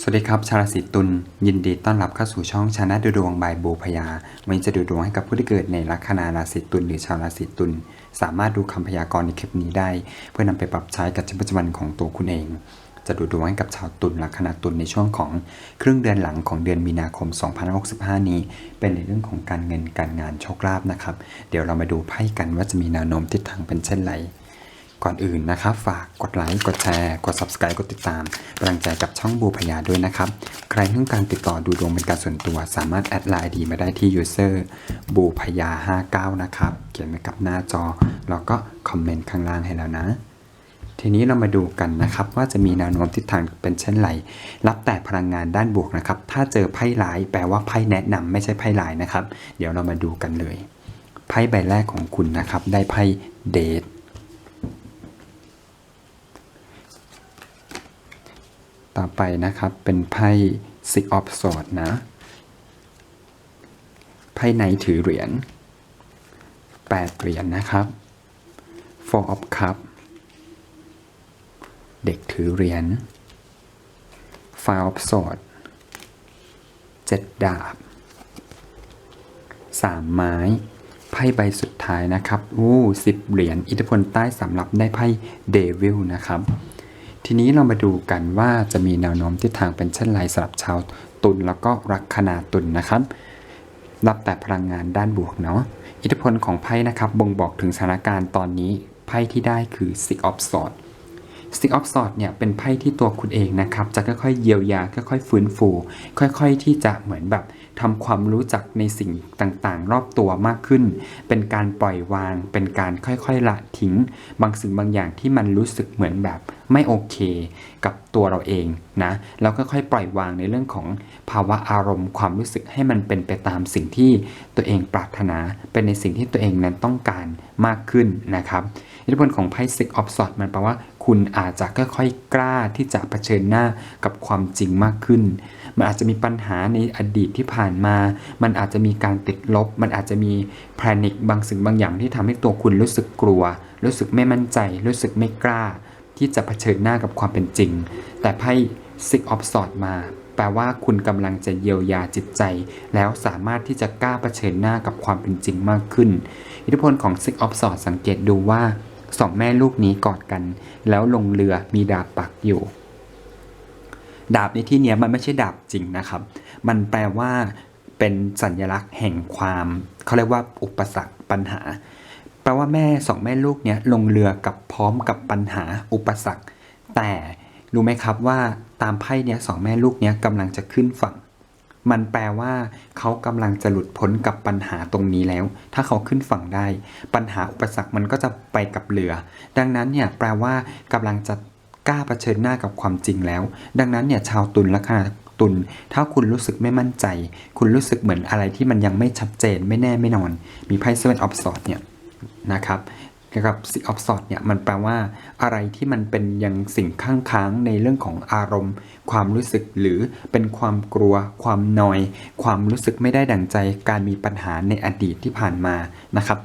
สวัสดีครับ ชาวราศีตุลยินดีต้อนรับเข้าสู่ช่องชานะดูดวงบายบูพยา วันนี้จะดูดวงให้กับผู้ที่เกิดในลัคนาราศีตุลหรือชาวราศีตุลสามารถดูคำพยากรณ์ในคลิปนี้ได้ เพื่อนำไปปรับใช้กับชีวิตประจำวันของตัวคุณเอง จะดูดวงให้กับชาวตุลลัคนาตุลในช่วงของครึ่งเดือนหลังของเดือนมีนาคม 2065 นี้ เป็นในเรื่องของการเงินการงานโชคลาภนะครับ เดี๋ยวเรามาดูไพ่กันว่าจะมีแนวโน้มทิศทางเป็นเช่นไร ก่อนอื่นนะครับ ฝากกดไลค์ กดแชร์ กด subscribe กดติดตามกำลังใจกับช่องบูพยาด้วยนะครับ ใครต้องการติดต่อดูดวงเป็นการส่วนตัวสามารถแอดไลน์ดีมาได้ที่ user บูพยา59 นะครับ เขียนไว้กับหน้าจอ แล้วก็คอมเมนต์ข้างล่างให้แล้วนะ ทีนี้เรามาดูกันนะครับ ว่าจะมีแนวโน้มทิศทางเป็นเช่นไร รับแต่พลังงานด้านบวกนะครับ ถ้าเจอไพ่ร้ายแปลว่าไพ่แนะนำไม่ใช่ไพ่ร้ายนะครับ เดี๋ยวเรามาดูกันเลย ไพ่ใบแรกของคุณนะครับ ได้ไพ่เดท ต่อไปนะครับเป็นไพ่ Six of Swords นะ ไพ่ไหนถือเหรียญ8เหรียญนะครับ Four of Cup เด็กถือเหรียญ Five of Swords เจ็ดดาบสามไม้ไพ่ใบสุดท้ายนะครับ อู้สิบเหรียญ อิทธิพลใต้สำหรับได้ไพ่เดวิลนะครับ ทีนี้เรามาดูกันว่าจะมีแนวโน้มทิศทางเป็นเช่นไรสำหรับชาวตุลแล้วก็รักขนาตุลนะครับ รับแต่พลังงานด้านบวกเนาะ อิทธิพลของไพ่นะครับบ่งบอกถึงสถานการณ์ตอนนี้ไพ่ที่ได้คือ Six of Swords Six of s w o r d เนี่ยเป็นไพ่ที่ตัวคุณเองนะครับ จะค่อยๆเยียวยาค่อยๆฟื้นฟู ค่อยๆที่จะเหมือนแบบทำความรู้จักในสิ่งต่างๆ รอบตัวมากขึ้น เป็นการปล่อยวาง เป็นการค่อยๆละทิ้ง บางสิ่งบางอย่างที่มันรู้สึกเหมือนแบบไม่โอเค กับตัวเราเองนะแล้วก็ค่อยปล่อยวางในเรื่องของภาวะอารมณ์ความรู้สึกให้มันเป็นไปตามสิ่งที่ตัวเองปรารถนา เป็นในสิ่งที่ตัวเองนั้นต้องการมากขึ้นนะครับอิทธิพลของไพ่ Six of Swords มันแปลว่า คุณอาจจะค่อยๆกล้าที่จะเผชิญหน้ากับความจริงมากขึ้น มันอาจจะมีปัญหาในอดีตที่ผ่านมา มันอาจจะมีการติดลบ มันอาจจะมีแพนิคบางสิ่งบางอย่างที่ทำให้ตัวคุณรู้สึกกลัว รู้สึกไม่มั่นใจ รู้สึกไม่กล้า ที่จะเผชิญหน้ากับความเป็นจริง แต่ไพ่ Six of Swords มา แปลว่าคุณกำลังจะเยียวยาจิตใจ แล้วสามารถที่จะกล้าเผชิญหน้ากับความเป็นจริงมากขึ้น อิทธิพลของ Six of Swords สังเกตดูว่า สองแม่ลูกนี้กอดกัน แล้วลงเรือมีดาบปักอยู่ ดาบในที่นี้มันไม่ใช่ดาบจริงนะครับ มันแปลว่าเป็นสัญลักษณ์แห่งความเขาเรียกว่าอุปสรรคปัญหา แปลว่าแม่สองแม่ลูกเนี้ยลงเรือกับพร้อมกับปัญหาอุปสรรค แต่รู้ไหมครับว่าตามไพ่เนี้ยสองแม่ลูกเนี้ยกำลังจะขึ้นฝั่ง มันแปลว่าเขากำลังจะหลุดพ้นกับปัญหาตรงนี้แล้ว ถ้าเขาขึ้นฝั่งได้ ปัญหาอุปสรรคมันก็จะไปกับเรือ ดังนั้นเนี่ยแปลว่ากำลังจะกล้าเผชิญหน้ากับความจริงแล้ว ดังนั้นเนี่ยชาวตุลและขนาตุลถ้าคุณรู้สึกไม่มั่นใจ คุณรู้สึกเหมือนอะไรที่มันยังไม่ชัดเจนไม่แน่ไม่นอน มีไพ่เซเว่นออฟสอดเนี่ยนะครับ กับ Six of Swords เนี่ยมันแปลว่าอะไรที่มันเป็นยังสิ่งข้างค้างในเรื่องของอารมณ์ ความรู้สึกหรือเป็นความกลัว ความนอย ความรู้สึกไม่ได้ดั่งใจ การมีปัญหาในอดีตที่ผ่านมานะครับ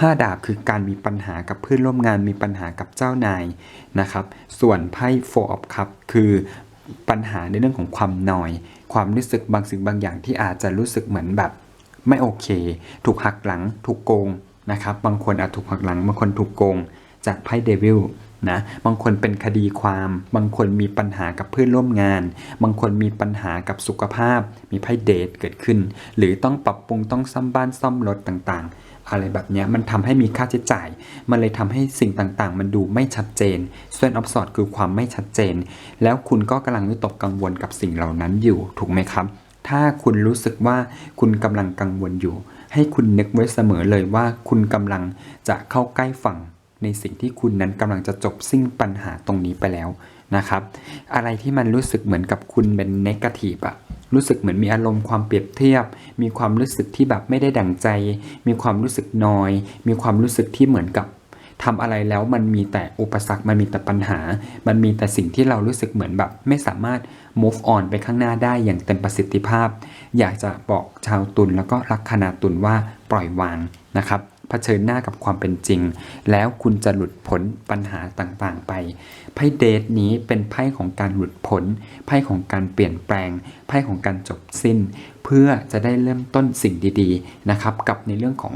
ห้าดาบคือการมีปัญหากับเพื่อนร่วมงานมีปัญหากับเจ้านายนะครับ ส่วนไพ่ Four of Cups คือปัญหาในเรื่องของความนอย ความรู้สึกบางสิ่งบางอย่างที่อาจจะรู้สึกเหมือนแบบไม่โอเค ถูกหักหลัง ถูกโกง นะครับ บางคนอาจถูกหักหลัง บางคนถูกโกงจากไพ่เดวิลนะบางคนเป็นคดีความ บางคนมีปัญหากับเพื่อนร่วมงาน บางคนมีปัญหากับสุขภาพ มีไพ่เดทเกิดขึ้น หรือต้องปรับปรุงต้องซ่อมบ้านซ่อมรถต่างๆ อะไรแบบนี้มันทำให้มีค่าใช้จ่าย มันเลยทำให้สิ่งต่างๆ มันดูไม่ชัดเจนส่วนออฟสอดคือความไม่ชัดเจน แล้วคุณก็กำลังวิตกกังวลกับสิ่งเหล่านั้นอยู่ถูกไหมครับ ถ้าคุณรู้สึกว่าคุณกำลังกังวลอยู่ ให้คุณนึกไว้เสมอเลยว่าคุณกำลังจะเข้าใกล้ฝั่งในสิ่งที่คุณนั้นกำลังจะจบสิ้นปัญหาตรงนี้ไปแล้วนะครับ อะไรที่มันรู้สึกเหมือนกับคุณเป็นเนกาทีฟอะรู้สึกเหมือนมีอารมณ์ความเปรียบเทียบ มีความรู้สึกที่แบบไม่ได้ดั่งใจ มีความรู้สึกนอย มีความรู้สึกที่เหมือนกับ ทำอะไรแล้วมันมีแต่อุปสรรค มันมีแต่ปัญหา มันมีแต่สิ่งที่เรารู้สึกเหมือนแบบ ไม่สามารถ move on ไปข้างหน้าได้อย่างเต็มประสิทธิภาพ อยากจะบอกชาวตุลแล้วก็ลัคนาตุลว่าปล่อยวางนะครับเผชิญหน้ากับความเป็นจริง แล้วคุณจะหลุดพ้นปัญหาต่างๆไป ไพ่เดทนี้เป็นไพ่ของการหลุดพ้นไพ่ของการเปลี่ยนแปลง ไพ่ของการจบสิ้น เพื่อจะได้เริ่มต้นสิ่งดีๆนะครับกับในเรื่องของ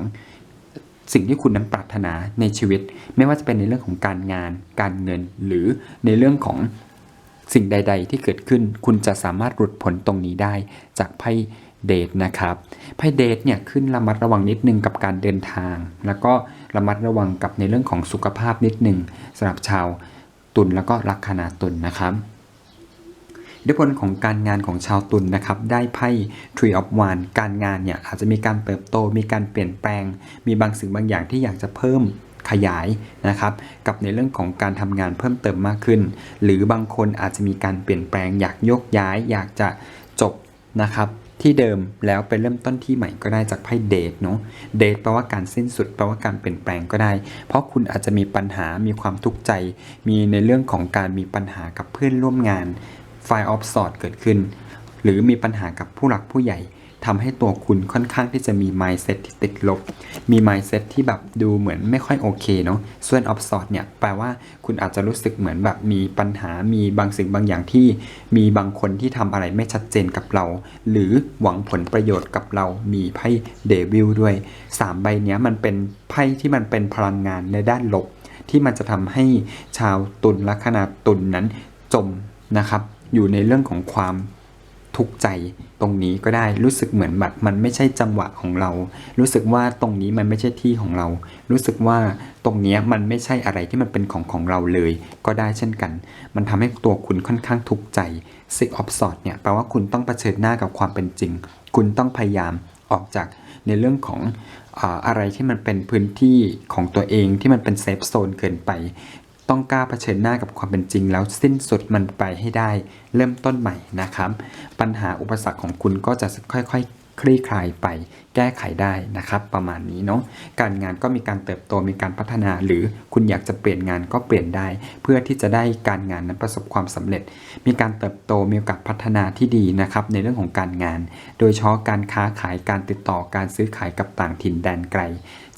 สิ่งที่คุณนั้นปรารถนาในชีวิต ไม่ว่าจะเป็นในเรื่องของการงาน การเงิน หรือในเรื่องของสิ่งใด ๆ ที่เกิดขึ้น คุณจะสามารถหลุดพ้นตรงนี้ได้จากไพ่เดทนะครับไพ่เดทเนี่ยขึ้นระมัดระวังนิดนึงกับการเดินทาง แล้วก็ระมัดระวังกับในเรื่องของสุขภาพนิดนึงสำหรับชาวตุลแล้วก็ลัคนาตุลนะครับ อิทธิพลของการงานของชาวตุลนนะครับ ได้ไพ่ Tree of One การงานเนี่ยอาจจะมีการเติบโต มีการเปลี่ยนแปลง มีบางสิ่งบางอย่างที่อยากจะเพิ่มขยายนะครับกับในเรื่องของการทำงานเพิ่มเติมมากขึ้น หรือบางคนอาจจะมีการเปลี่ยนแปลง อยากยกย้าย อยากจะจบนะครับที่เดิมแล้วไปเริ่มต้นที่ใหม่ก็ได้จากไพ่เดทเนาะเดทแปลว่าการสิ้นสุดแปลว่าการเปลี่ยนแปลงก็ได้ เพราะคุณอาจจะมีปัญหามีความทุกข์ใจ มีในเรื่องของการมีปัญหากับเพื่อนร่วมงาน ไฟออฟสอดเกิดขึ้น หรือมีปัญหากับผู้หลักผู้ใหญ่ทำให้ตัวคุณค่อนข้างที่จะมี mindset ที่ติดลบ มี mindset ที่แบบดูเหมือนไม่ค่อยโอเคเนาะ ส่วนออฟสอดเนี่ยแปลว่าคุณอาจจะรู้สึกเหมือนแบบมีปัญหา มีบางสิ่งบางอย่างที่ มีบางคนที่ทำอะไรไม่ชัดเจนกับเรา หรือหวังผลประโยชน์กับเรา มีไพ่เดวิลด้วยสามใบเนี้ยมันเป็นไพ่ที่มันเป็นพลังงานในด้านลบ ที่มันจะทำให้ชาวตุลลัคนาตุลนนั้นจมนะครับ อยู่ในเรื่องของความทุกข์ใจตรงนี้ก็ได้รู้สึกเหมือนแบบมันไม่ใช่จังหวะของเรา รู้สึกว่าตรงนี้มันไม่ใช่ที่ของเรา รู้สึกว่าตรงนี้มันไม่ใช่อะไรที่มันเป็นของของเราเลย ก็ได้เช่นกัน มันทำให้ตัวคุณค่อนข้างทุกข์ใจ Six of Swords เนี่ยแปลว่าคุณต้องเผชิญหน้ากับความเป็นจริง คุณต้องพยายามออกจากในเรื่องของอะไรที่มันเป็นพื้นที่ของตัวเองที่มันเป็นเซฟโซนเกินไป ต้องกล้าเผชิญหน้ากับความเป็นจริง แล้วสิ้นสุดมันไปให้ได้ เริ่มต้นใหม่นะครับ ปัญหาอุปสรรคของคุณก็จะค่อยๆคลี่คลายไปแก้ไขได้นะครับ ประมาณนี้เนาะการงานก็มีการเติบโตมีการพัฒนา หรือคุณอยากจะเปลี่ยนงานก็เปลี่ยนได้ เพื่อที่จะได้การงานนั้นประสบความสำเร็จ มีการเติบโตมีโอกาสพัฒนาที่ดีนะครับในเรื่องของการงาน โดยเฉพาะการค้าขายการติดต่อการซื้อขายกับต่างถิ่นแดนไกล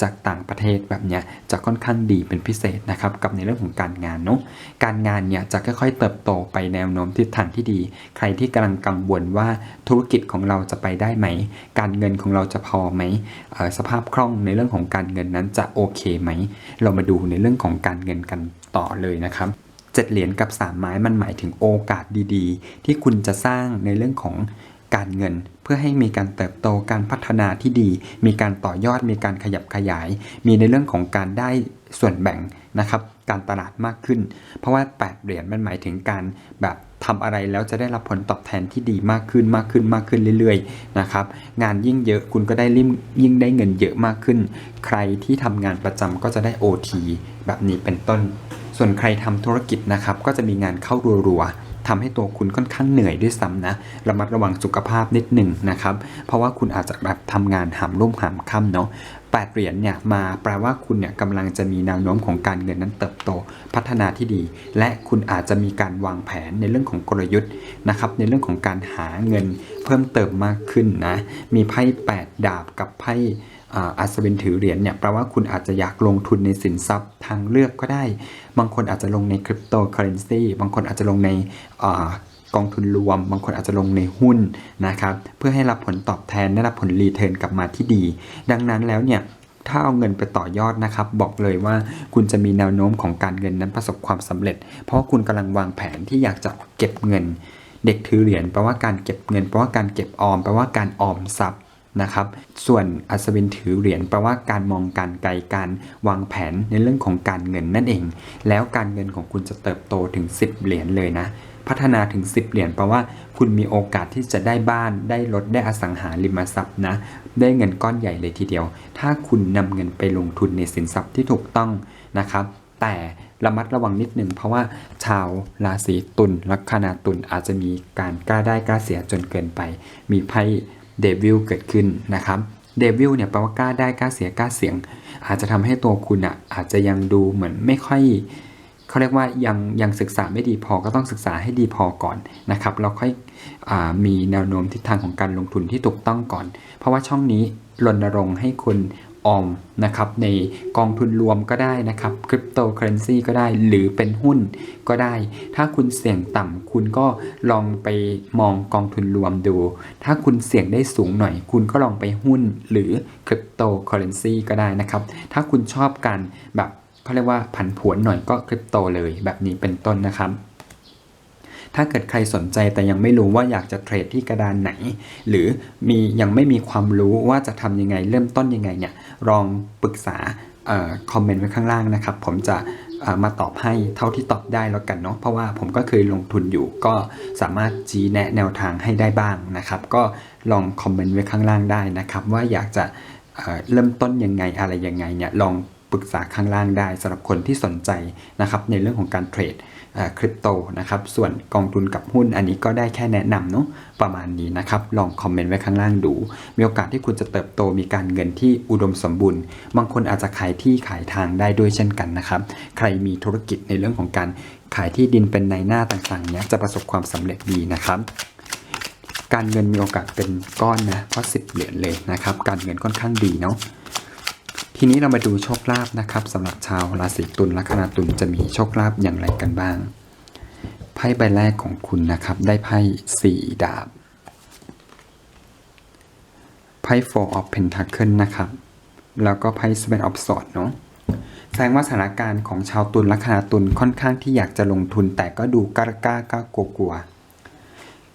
จากต่างประเทศแบบเนี้ยจะค่อนข้างดีเป็นพิเศษนะครับกับในเรื่องของการงานเนาะการงานเนี่ยจะค่อยๆ เติบโตไปแนวโน้มทิศทางที่ดี ใครที่กำลังกังวลว่าธุรกิจของเราจะไปได้ไหม การเงินของเราจะพอไหมสภาพคล่องในเรื่องของการเงินนั้นจะโอเคไหม เรามาดูในเรื่องของการเงินกันต่อเลยนะครับเจ็ดเหรียญกับสามไม้มันหมายถึงโอกาสดีๆ ที่คุณจะสร้างในเรื่องของการเงินเพื่อให้มีการเติบโตการพัฒนาที่ดี มีการต่อยอดมีการขยับขยาย มีในเรื่องของการได้ส่วนแบ่งนะครับ การตลาดมากขึ้น เพราะว่า 8 เหรียญมันหมายถึงการแบบ ทำอะไรแล้วจะได้รับผลตอบแทนที่ดีมากขึ้นมากขึ้นมากขึ้นเรื่อยๆนะครับงานยิ่งเยอะคุณก็ได้ริ่มยิ่งได้เงินเยอะมากขึ้น ใครที่ทำงานประจำก็จะได้ OT แบบนี้เป็นต้น ส่วนใครทำธุรกิจนะครับก็จะมีงานเข้ารัวๆ ทำให้ตัวคุณค่อนข้างเหนื่อยด้วยซ้ำนะ ระมัดระวังสุขภาพนิดหนึ่งนะครับ เพราะว่าคุณอาจจะแบบทำงานหามรุ่มหามค่ำเนาะแปดเหรียญเนี่ยมาแปลว่าคุณเนี่ยกำลังจะมีแนวโน้มของการเงินนั้นเติบโตพัฒนาที่ดี และคุณอาจจะมีการวางแผนในเรื่องของกลยุทธ์นะครับในเรื่องของการหาเงินเพิ่มเติมมากขึ้นนะมีไพ่แปดดาบกับไพ่ อ่าอัศวินถือเหรียญเนี่ยแปลว่าคุณอาจจะอยากลงทุนในสินทรัพย์ทางเลือกก็ได้ บางคนอาจจะลงในคริปโตเคอเรนซีบางคนอาจจะลงในอกองทุนรวม บางคนอาจจะลงในหุ้นนะครับเพื่อให้รับผลตอบแทนได้รับผลรีเทิร์นกลับมาที่ดี ดังนั้นแล้วเนี่ยถ้าเอาเงินไปต่อยอดนะครับ บอกเลยว่าคุณจะมีแนวโน้มของการเงินนั้นประสบความสำเร็จ เพราะคุณกำลังวางแผนที่อยากจะเก็บเงิน เด็กถือเหรียญแปลว่าการเก็บเงินแปลว่าการเก็บออมแปลว่าการออมทรัพย์ นะครับ ส่วนอัศวินถือเหรียญแปลว่าการมองการไกลการวางแผนในเรื่องของการเงินนั่นเอง แล้วการเงินของคุณจะเติบโตถึง 10 เหรียญเลยนะ พัฒนาถึง 10 เหรียญแปลว่าคุณมีโอกาสที่จะได้บ้านได้รถได้อสังหาริมทรัพย์นะ ได้เงินก้อนใหญ่เลยทีเดียว ถ้าคุณนำเงินไปลงทุนในสินทรัพย์ที่ถูกต้องนะครับ แต่ระมัดระวังนิดหนึ่งเพราะว่าชาวราศีตุลลัคนาตุลอาจจะมีการกล้าได้กล้าเสียจนเกินไป มีไพ่ เดวิลเกิดขึ้นนะครับเดวิลเนี่ยแปลว่ากล้าได้กล้าเสียกล้าเสียง อาจจะทำให้ตัวคุณอะอาจจะยังดูเหมือนไม่ค่อยเขาเรียกว่ายังยังศึกษาไม่ดีพอก็ต้องศึกษาให้ดีพอก่อนนะครับเราค่อยอมีแนวโน้มทิศทางของการลงทุนที่ถูกต้องก่อน เพราะว่าช่องนี้รณรงค์ให้คุณ ออมนะครับในกองทุนรวมก็ได้นะครับคริปโตเคอเรนซีก็ได้หรือเป็นหุ้นก็ได้ ถ้าคุณเสี่ยงต่ำคุณก็ลองไปมองกองทุนรวมดู ถ้าคุณเสี่ยงได้สูงหน่อย คุณก็ลองไปหุ้นหรือคริปโตเคอเรนซีก็ได้นะครับ ถ้าคุณชอบการแบบเขาเรียกว่าผันผวนหน่อยก็คริปโตเลยแบบนี้เป็นต้นนะครับ ถ้าเกิดใครสนใจแต่ยังไม่รู้ว่าอยากจะเทรดที่กระดานไหน หรือมียังไม่มีความรู้ว่าจะทำยังไงเริ่มต้นยังไงเนี่ยลองปรึกษาคอมเมนต์ไว้ข้างล่างนะครับ ผมจะมาตอบให้เท่าที่ตอบได้แล้วกันเนาะเพราะว่าผมก็เคยลงทุนอยู่ก็สามารถชี้แนะแนวทางให้ได้บ้างนะครับ ก็ลองคอมเมนต์ไว้ข้างล่างได้นะครับ ว่าอยากจะเเริ่มต้นยังไงอะไรยังไงเนี่ยลอง ปรึกษาข้างล่างได้สำหรับคนที่สนใจนะครับในเรื่องของการเทรดคริปโตนะครับส่วนกองทุนกับหุ้นอันนี้ก็ได้แค่แนะนำเนาะประมาณนี้นะครับ ลองคอมเมนต์ไว้ข้างล่างดู มีโอกาสที่คุณจะเติบโตมีการเงินที่อุดมสมบูรณ์ บางคนอาจจะขายที่ขายทางได้ด้วยเช่นกันนะครับ ใครมีธุรกิจในเรื่องของการขายที่ดินเป็นในหน้าต่างๆเนี้ยจะประสบความสำเร็จดีนะครับการเงินมีโอกาสเป็นก้อนนะเพราะสิบเหรียญเลยนะครับ การเงินค่อนข้างดีเนาะ ทีนี้เรามาดูโชคลาภนะครับสำหรับชาวราศีตุลลัคนาตุลจะมีโชคลาภอย่างไรกันบ้าง ไพ่ใบแรกของคุณนะครับได้ไพ่สี่ดาบ ไพ่ four of pentacle นะครับ แล้วก็ไพ่ seven of swords เนาะแสดงว่าสถานการณ์ของชาวตุลลัคนาตุลค่อนข้างที่อยากจะลงทุนแต่ก็ดูกล้ากล้ากล้ากลัวกลัว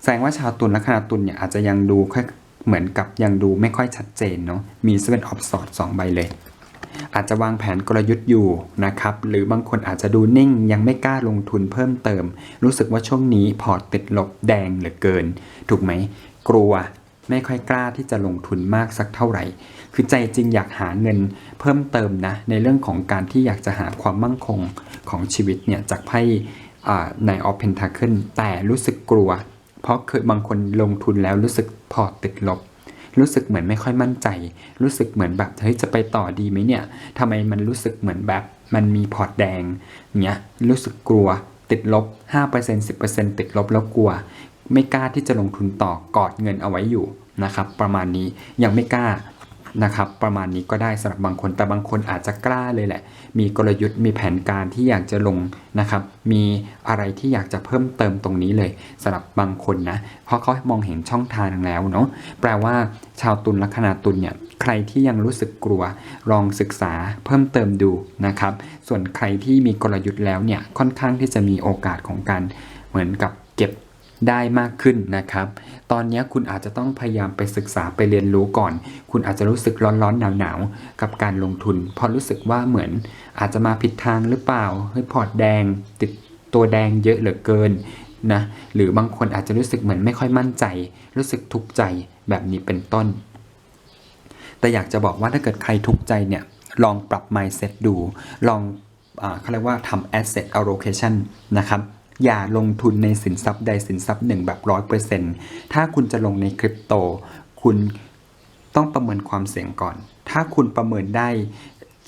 แสดงว่าชาวตุลลัคนาตุลเนี่ยอาจจะยังดูค่อยเหมือนกับยังดูไม่ค่อยชัดเจนเนาะมี seven of swords สองใบเลย อาจจะวางแผนกลยุทธ์อยู่นะครับ หรือบางคนอาจจะดูนิ่งยังไม่กล้าลงทุนเพิ่มเติม รู้สึกว่าช่วงนี้พอร์ตติดลบแดงเหลือเกิน ถูกไหม กลัวไม่ค่อยกล้าที่จะลงทุนมากสักเท่าไหร่ คือใจจริงอยากหาเงินเพิ่มเติมนะ ในเรื่องของการที่อยากจะหาความมั่งคงของชีวิตเนี่ยจากไพ่ในออฟเพนทาเคิลแต่รู้สึกกลัว เพราะเคยบางคนลงทุนแล้วรู้สึกพอตติดลบ รู้สึกเหมือนไม่ค่อยมั่นใจ รู้สึกเหมือนแบบเฮ้ยจะไปต่อดีไหมเนี่ยทำไมมันรู้สึกเหมือนแบบมันมีพอร์ตแดงเนี้ยรู้สึกกลัวติดลบ 5% 10%ติดลบแล้วกลัว ไม่กล้าที่จะลงทุนต่อกอดเงินเอาไว้อยู่นะครับประมาณนี้ยังไม่กล้า นะครับ ประมาณนี้ก็ได้สำหรับบางคน แต่บางคนอาจจะกล้าเลยแหละ มีกลยุทธ์มีแผนการที่อยากจะลงนะครับ มีอะไรที่อยากจะเพิ่มเติมตรงนี้เลยสำหรับบางคนนะ เพราะเขามองเห็นช่องทางแล้วเนาะ แปลว่าชาวตุลลัคนาตุลเนี่ยใครที่ยังรู้สึกกลัวลองศึกษาเพิ่มเติมดูนะครับ ส่วนใครที่มีกลยุทธ์แล้วเนี่ยค่อนข้างที่จะมีโอกาสของการเหมือนกับเก็บได้มากขึ้นนะครับ ตอนนี้คุณอาจจะต้องพยายามไปศึกษาไปเรียนรู้ก่อน คุณอาจจะรู้สึกร้อนๆหนาวๆกับการลงทุนเพราะรู้สึกว่าเหมือนอาจจะมาผิดทางหรือเปล่าเฮ้ยพอร์ตแดง ติดตัวแดงเยอะเหลือเกินนะหรือบางคนอาจจะรู้สึกเหมือนไม่ค่อยมั่นใจ รู้สึกทุกข์ใจแบบนี้เป็นต้น แต่อยากจะบอกว่าถ้าเกิดใครทุกข์ใจเนี่ยลองปรับ mindset ดู ลองอเขาเรียกว่าทำ asset allocation นะครับ อย่าลงทุนในสินทรัพย์ใดสินทรัพย์หนึ่งแบบร้อยเปอร์เซ็นต์ถ้าคุณจะลงในคริปโต คุณต้องประเมินความเสี่ยงก่อน ถ้าคุณประเมินได้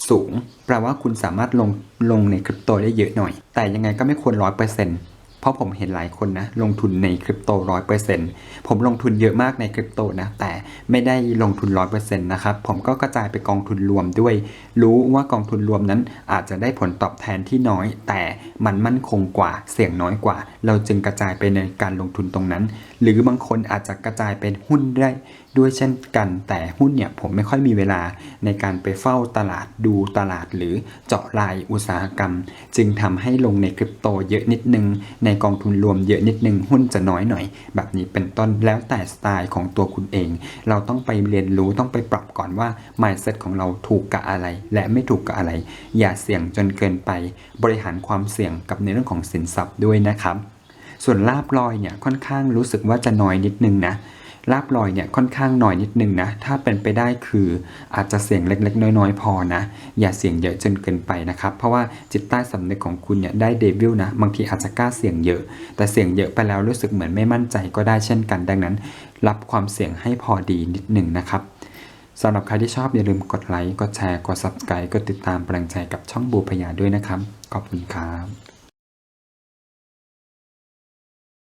สูง แปลว่าคุณสามารถลงลงในคริปโตได้เยอะหน่อย แต่ยังไงก็ไม่ควรร้อยเปอร์เซ็นต์ เพราะผมเห็นหลายคนนะลงทุนในคริปโตร้อยเปอร์เซ็นต์ผมลงทุนเยอะมากในคริปโตนะแต่ไม่ได้ลงทุนร้อยเปอร์เซ็นต์นะครับผมก็กระจายไปกองทุนรวมด้วย รู้ว่ากองทุนรวมนั้นอาจจะได้ผลตอบแทนที่น้อย แต่มันมั่นคงกว่าเสี่ยงน้อยกว่า เราจึงกระจายไปในการลงทุนตรงนั้น หรือบางคนอาจจะกระจายเป็นหุ้นได้ ด้วยเช่นกันแต่หุ้นเนี่ยผมไม่ค่อยมีเวลาในการไปเฝ้าตลาดดูตลาดหรือเจาะรายอุตสาหกรรม จึงทำให้ลงในคริปโตเยอะนิดนึง ในกองทุนรวมเยอะนิดนึง หุ้นจะน้อยหน่อย แบบนี้เป็นต้นแล้วแต่สไตล์ของตัวคุณเอง เราต้องไปเรียนรู้ต้องไปปรับก่อนว่า mindset ของเราถูกกับอะไร และไม่ถูกกับอะไร อย่าเสี่ยงจนเกินไป บริหารความเสี่ยงกับในเรื่องของสินทรัพย์ด้วยนะครับ ส่วนลาบลอยเนี่ยค่อนข้างรู้สึกว่าจะน้อยนิดนึงนะ ลาบลอยเนี่ยค่อนข้างหน้อยนิดนึงนะ ถ้าเป็นไปได้คืออาจจะเสี่ยงเล็ก ๆ น้อยๆ พอนะ อย่าเสี่ยงเยอะจนเกินไปนะครับ เพราะว่าจิตใต้สำนึกของคุณเนี่ยได้เดวิลนะ บางทีอาจจะกล้าเสี่ยงเยอะ แต่เสี่ยงเยอะไปแล้วรู้สึกเหมือนไม่มั่นใจก็ได้เช่นกัน ดังนั้น รับความเสี่ยงให้พอดีนิดหนึ่งนะครับสำหรับใครที่ชอบอย่าลืมกดไลค์ กดแชร์ กด subscribe กดติดตามแปลงใจกับช่องบูพยาด้วยนะครับ ขอบคุณครับ